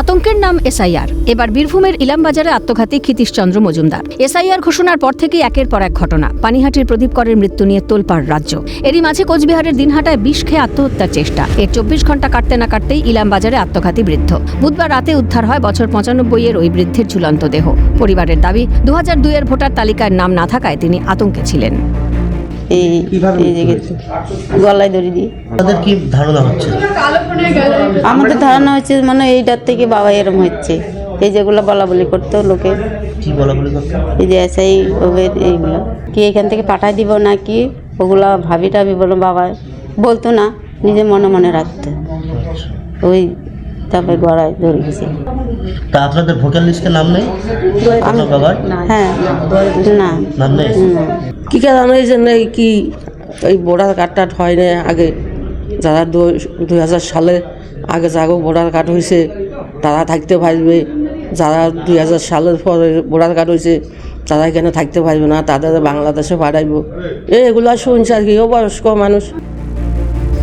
আতঙ্কের নাম এসআইআর। এবার বীরভূমের ইলামবাজারে আত্মঘাতী ক্ষিতীশচন্দ্র মজুমদার। এসআইআর ঘোষণার পর থেকেই একের পর এক ঘটনা। পানিহাটির প্রদীপ করের মৃত্যু নিয়ে তোলপাড় রাজ্য। এরই মাঝে কোচবিহারের দিনহাটায় বিষ খেয়ে আত্মহত্যার চেষ্টা। এর চব্বিশ ঘণ্টা কাটতে না কাটতেই ইলামবাজারে আত্মঘাতী বৃদ্ধ। বুধবার রাতে উদ্ধার হয় বছর পঁচানব্বই এর ওই বৃদ্ধের ঝুলন্ত দেহ। পরিবারের দাবি দু হাজার দুইয়ের ভোটার তালিকায় নাম না থাকায় তিনি আতঙ্কে ছিলেন। এই গলায় দড়ি দিয়ে। তাদের কি ধারণা হচ্ছে? আমাদের ধারণা হচ্ছে মানে এইটার থেকে বাবা এরম হচ্ছে। এই যেগুলো বলা বলি করতো লোকে। কি বলা বলি করতে? এই যে এসআই ওদের এইগুলো। কি এখান থেকে পাঠায় দিব না কি? ওগুলা ভাবি টাবি বলো বাবা বলতো না নিজে মনে মনে রাখতো। ওই তারপরে গড়ায় দড়ি গেছে। তা আপনাদের ভোটার লিস্টে নাম নেই? আপনার বাবার হ্যাঁ না। নাম নেই? না। কি কারণ এই জন্য কি এই ভোটার কার্ডটা হয় না আগে? যারা দুই হাজার সালে আগে যাগো ভোটার কার্ড হয়েছে তারা থাকতে পারবে। যারা দুই হাজার সালের পরে ভোটার কার্ড হয়েছে তারা এখানে থাকতে পারবে না তাদের বাংলাদেশে পাঠাইব। এগুলো শুনছে আর কি ও বয়স্ক মানুষ।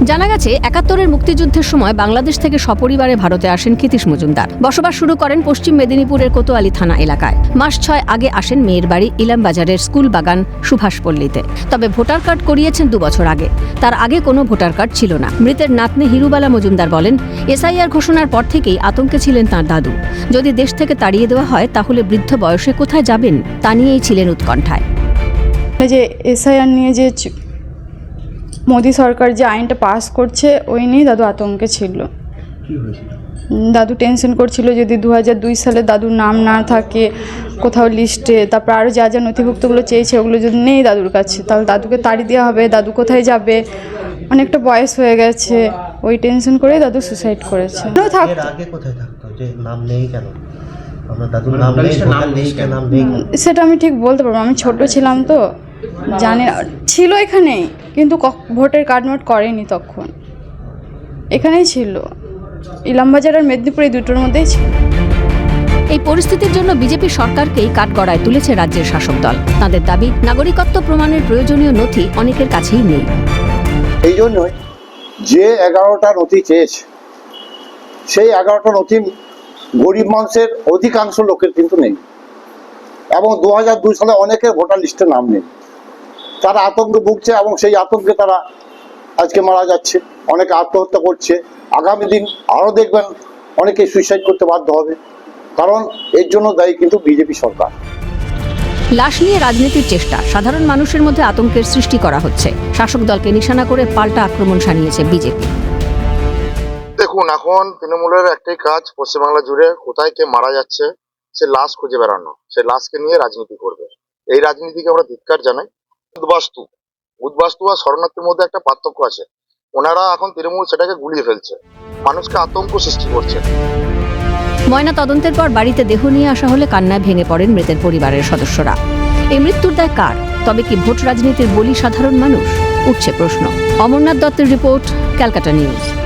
জানা গেছে, একাত্তরের মুক্তিযুদ্ধের সময় বাংলাদেশ থেকে সপরিবারে ভারতে আসেন ক্ষিতীশ মজুমদার। বসবাস শুরু করেন পশ্চিম মেদিনীপুরের কোতোয়ালি থানা এলাকায়। মাস ছয় আগে আসেন মেয়ের বাড়ি ইলামবাজারের স্কুল বাগান সুভাষপল্লীতে। তবে ভোটার কার্ড করিয়েছেন দু বছর আগে। তার আগে কোনো ভোটার কার্ড ছিল না। মৃতের নাতনি হিরুবালা মজুমদার বলেন, এসআইআর ঘোষণার পর থেকেই আতঙ্কে ছিলেন তার দাদু। যদি দেশ থেকে তাড়িয়ে দেওয়া হয়, তাহলে বৃদ্ধ বয়সে কোথায় যাবেন? তা নিয়েই ছিলেন উৎকণ্ঠায়। যে এসআইআর নিয়ে যে মোদি সরকার যে আইনটা পাস করছে ওই নিয়ে দাদু আতঙ্কে ছিল। দাদু টেনশন করছিল যদি দু হাজার দুই সালে দাদুর নাম না থাকে কোথাও লিস্টে তারপর আরও যা যা নথিভুক্তগুলো চেয়েছে ওগুলো যদি নেই দাদুর কাছে তাহলে দাদুকে তাড়ি দেওয়া হবে দাদু কোথায় যাবে? অনেকটা বয়স হয়ে গেছে ওই টেনশন করেই দাদু সুসাইড করেছে। থাক। আগে কোথায় থাকতো? যে নাম নেই কেন? আপনার দাদুর নাম নেই ভোটার লিস্টে নাম নেই কেন? সেটা আমি ঠিক বলতে পারব আমি ছোট ছিলাম তো জানি ছিল এখানেই। কিন্তু ক- ভোটের কার্ড নোট করেনি তখন। এখানেই ছিল। ইলামবাজার আর মেদিনীপুর এই দুটোর মধ্যেই ছিল। এই পরিস্থিতির জন্য বিজেপি সরকারকেই কাঠগড়ায় তুলেছে রাজ্যের শাসক দল। তাদের দাবি নাগরিকত্ব প্রমাণের প্রয়োজনীয় নথি অনেকের কাছেই নেই। এই জন্যই যে এগারোটা নথি চেয়েছে সেই এগারোটা নথি গরিব মানুষের অধিকাংশ লোকের কিন্তু নেই। এবং দু হাজার দুই সালে অনেকের ভোটার লিস্টে নাম নেই। তারা আতঙ্কে ভুগছে এবং সেই আতঙ্কে তারা আজকে মারা যাচ্ছে। অনেকে আত্মহত্যা করছে। আগামী দিন আরও দেখবেন অনেকে সুইসাইড করতে বাধ্য হবে। কারণ এর জন্য দায়ী কিন্তু বিজেপি সরকার। লাশ নিয়ে রাজনীতির চেষ্টা। সাধারণ মানুষের মধ্যে আতঙ্কের সৃষ্টি করা হচ্ছে। শাসক দলকে নিশানা করে পাল্টা আক্রমণ সানিয়েছে বিজেপি। দেখুন এখন তৃণমূলের একটাই কাজ পশ্চিমবাংলা জুড়ে কোথায় কে মারা যাচ্ছে সে লাশ খুঁজে বেড়ানো। সে লাশকে নিয়ে রাজনীতি করবে। এই রাজনীতিকে আমরা ধিক্কার জানাই। উদ্বাস্তু। উদ্বাস্তু আর শরণার্থীর মধ্যে একটা পার্থক্য আছে। ওনারা এখন তৃণমূল সেটাকে গুলিয়ে ফেলছে। মানুষকে আতঙ্ক সৃষ্টি করছে। ময়না তদন্তের পর বাড়িতে দেহ নিয়ে আসা হলে কান্নায় ভেঙে পড়েন মৃতের পরিবারের সদস্যরা। এই মৃত্যুর দায় কার? তবে কি ভোট রাজনীতির বলি সাধারণ মানুষ? উঠছে প্রশ্ন। অমরনাথ দত্তের রিপোর্ট, ক্যালকাটা নিউজ।